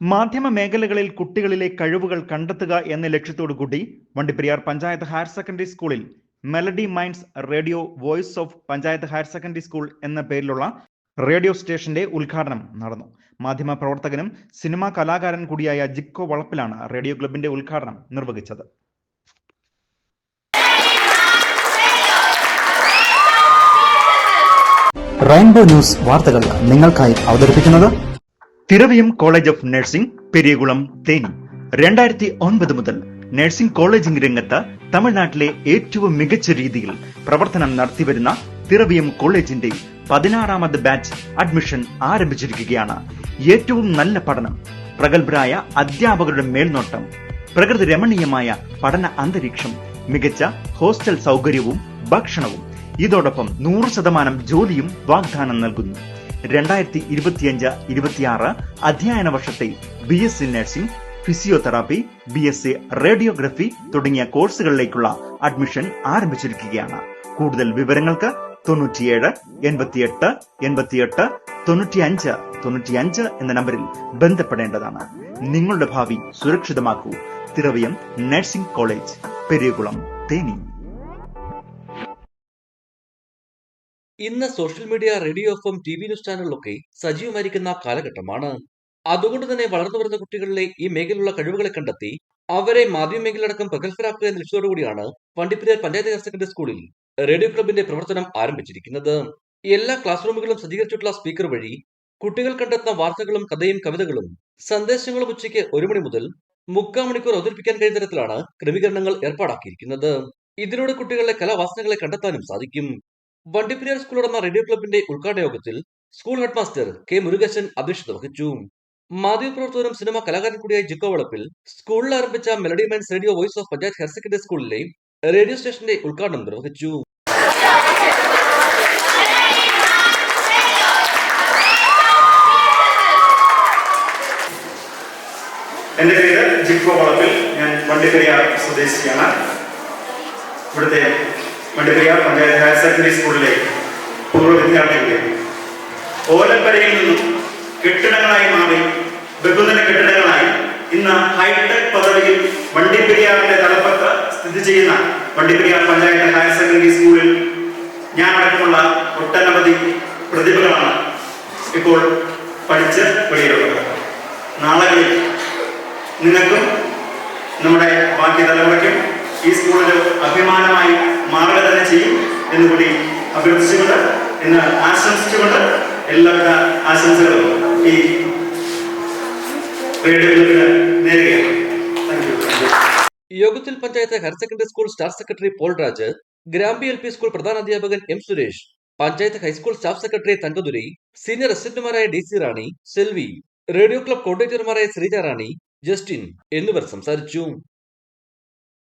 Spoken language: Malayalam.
മാധ്യമ മേഖലകളിൽ കുട്ടികളിലെ കഴിവുകൾ കണ്ടെത്തുക എന്ന ലക്ഷ്യത്തോടു കൂടി വണ്ടിപ്പെരിയാർ പഞ്ചായത്ത് ഹയർ സെക്കൻഡറി സ്കൂളിൽ melody minds radio voice of panchayat higher secondary school എന്ന പേരിലുള്ള റേഡിയോ സ്റ്റേഷന്റെ ഉദ്ഘാടനം നടന്നു. മാധ്യമ പ്രവർത്തകനും സിനിമാ കലാകാരൻ കൂടിയായ ജിക്കോ വളപ്പിലാണ് റേഡിയോ ക്ലബിന്റെ ഉദ്ഘാടനം നിർവഹിച്ചത്. റെയിൻബോ ന്യൂസ് വാർത്തകൾ നിങ്ങൾക്കായി അവതരിപ്പിക്കുന്നത് Thiraviyam college of nursing Periyakulam Theni. രണ്ടായിരത്തി ഒൻപത് മുതൽ നഴ്സിംഗ് കോളേജിംഗ് രംഗത്ത് തമിഴ്നാട്ടിലെ ഏറ്റവും മികച്ച രീതിയിൽ പ്രവർത്തനം നടത്തിവരുന്ന തിരവിയം കോളേജിന്റെ പതിനാറാമത് ബാച്ച് അഡ്മിഷൻ ആരംഭിച്ചിരിക്കുകയാണ്. ഏറ്റവും നല്ല പഠനം പ്രഗത്ഭരായ അധ്യാപകരുടെ മേൽനോട്ടം പ്രകൃതി രമണീയമായ പഠന അന്തരീക്ഷം മികച്ച ഹോസ്റ്റൽ സൗകര്യവും ഭക്ഷണവും ഇതോടൊപ്പം നൂറ് ശതമാനം ജോലിയും വാഗ്ദാനം നൽകുന്നു. രണ്ടായിരത്തി ഇരുപത്തിയഞ്ച് ഇരുപത്തിയാറ് അധ്യയന വർഷത്തെ B S C nursing physiotherapy B S C radiography തുടങ്ങിയ കോഴ്സുകളിലേക്കുള്ള അഡ്മിഷൻ ആരംഭിച്ചിരിക്കുകയാണ്. കൂടുതൽ വിവരങ്ങൾക്ക് തൊണ്ണൂറ്റിയേഴ് എൺപത്തിയെട്ട് എൺപത്തിയെട്ട് തൊണ്ണൂറ്റിയഞ്ച് തൊണ്ണൂറ്റിയഞ്ച് എന്ന നമ്പറിൽ ബന്ധപ്പെടേണ്ടതാണ്. നിങ്ങളുടെ ഭാവി സുരക്ഷിതമാക്കൂ. Thiraviyam nursing college Periyakulam Theni. ഇന്ന് social media radio M T V news ചാനലിലൊക്കെ സജീവമായിരിക്കുന്ന കാലഘട്ടമാണ്. അതുകൊണ്ട് തന്നെ വളർന്നു വരുന്ന കുട്ടികളിലെ ഈ മേഖലയിലുള്ള കഴിവുകളെ കണ്ടെത്തി അവരെ മാധ്യമ മേഖലയടക്കം പ്രഗത്ഭരാക്കുക എന്ന ലക്ഷ്യത്തോടുകൂടിയാണ് വണ്ടിപ്പെരിയാർ പഞ്ചായത്ത് ഹയർ സെക്കൻഡറി സ്കൂളിൽ റേഡിയോ ക്ലബിന്റെ പ്രവർത്തനം ആരംഭിച്ചിരിക്കുന്നത്. എല്ലാ ക്ലാസ് റൂമുകളും സജ്ജീകരിച്ചിട്ടുള്ള സ്പീക്കർ വഴി കുട്ടികൾ കണ്ടെത്തുന്ന വാർത്തകളും കഥയും കവിതകളും സന്ദേശങ്ങളും ഉച്ചയ്ക്ക് ഒരു മണി മുതൽ മുക്കാൽ മണിക്കൂർ അവതരിപ്പിക്കാൻ കഴിയുന്ന തരത്തിലാണ് ക്രമീകരണങ്ങൾ ഏർപ്പാടാക്കിയിരിക്കുന്നത്. ഇതിലൂടെ കുട്ടികളുടെ കലാവാസനകളെ കണ്ടെത്താനും സാധിക്കും. വണ്ടിപ്പെരിയാർ സ്കൂൾ നടന്ന റേഡിയോ ക്ലബിന്റെ ഉദ്ഘാടന യോഗത്തിൽ school head master K Murugesan അധ്യക്ഷത വഹിച്ചു. മാധ്യമപ്രവർത്തകരും സിനിമ കലാകാരൻ കൂടിയായ ജിക്കോ വളപ്പിൽ സ്കൂളിൽ ആരംഭിച്ച melody minds radio voice of panchayat higher secondary സ്കൂളിലെ റേഡിയോ സ്റ്റേഷന്റെ ഉദ്ഘാടനം നിർവഹിച്ചു. എന്റെ പേര് ജിക്കോ വളപ്പിൽ. ഞാൻ വണ്ടിപ്പെരിയാർ സ്വദേശിയാണ്. ഇവിടുത്തെ വണ്ടിപ്പെരിയാർ പഞ്ചായത്ത് ഹയർ സെക്കൻഡറി സ്കൂളിലെ പൂർവ വിദ്യാർത്ഥികളെ ഓലപ്പരയിൽ നിന്നും കെട്ടിടങ്ങളായി മാറി ബഹുനില കെട്ടിടങ്ങളായി ഇന്ന് ഹൈടെക് പദവിയിൽ വണ്ടിപ്പെരിയാറിന്റെ തലപ്പത്ത് സ്ഥിതി ചെയ്യുന്ന വണ്ടിപ്പെരിയാർ പഞ്ചായത്ത് ഹയർ സെക്കൻഡറി സ്കൂളിൽ ഞാൻ അടക്കമുള്ള ഒട്ടനവധി പ്രതിഭകളാണ് ഇപ്പോൾ പഠിച്ച് വെളിയിലുള്ളത്. നാളുകളിൽ നിങ്ങൾക്കും നമ്മുടെ ബാക്കി തലമുറയ്ക്കും ഈ സ്കൂളിൽ അഭിമാനമായി മാറുക തന്നെ ചെയ്യും എന്നുകൂടി അഭ്യർത്ഥിച്ചുകൊണ്ട് എന്ന് ആശംസിച്ചുകൊണ്ട് എല്ലാ ആശംസകളും ഈ റേഡിയോ ക്ലബിന് നേരുകയാണ് യോഗത്തിൽ panchayat higher secondary school staff secretary Paul Raj Grampi L P school പ്രധാന അധ്യാപകൻ M Suresh panchayat high school staff secretary Thangadurai senior അസിസ്റ്റന്റുമാരായ D C Rani Selvi radio club കോർഡിനേറ്റർമാരായ Sreeja Rani Justin എന്നിവർ സംസാരിച്ചു.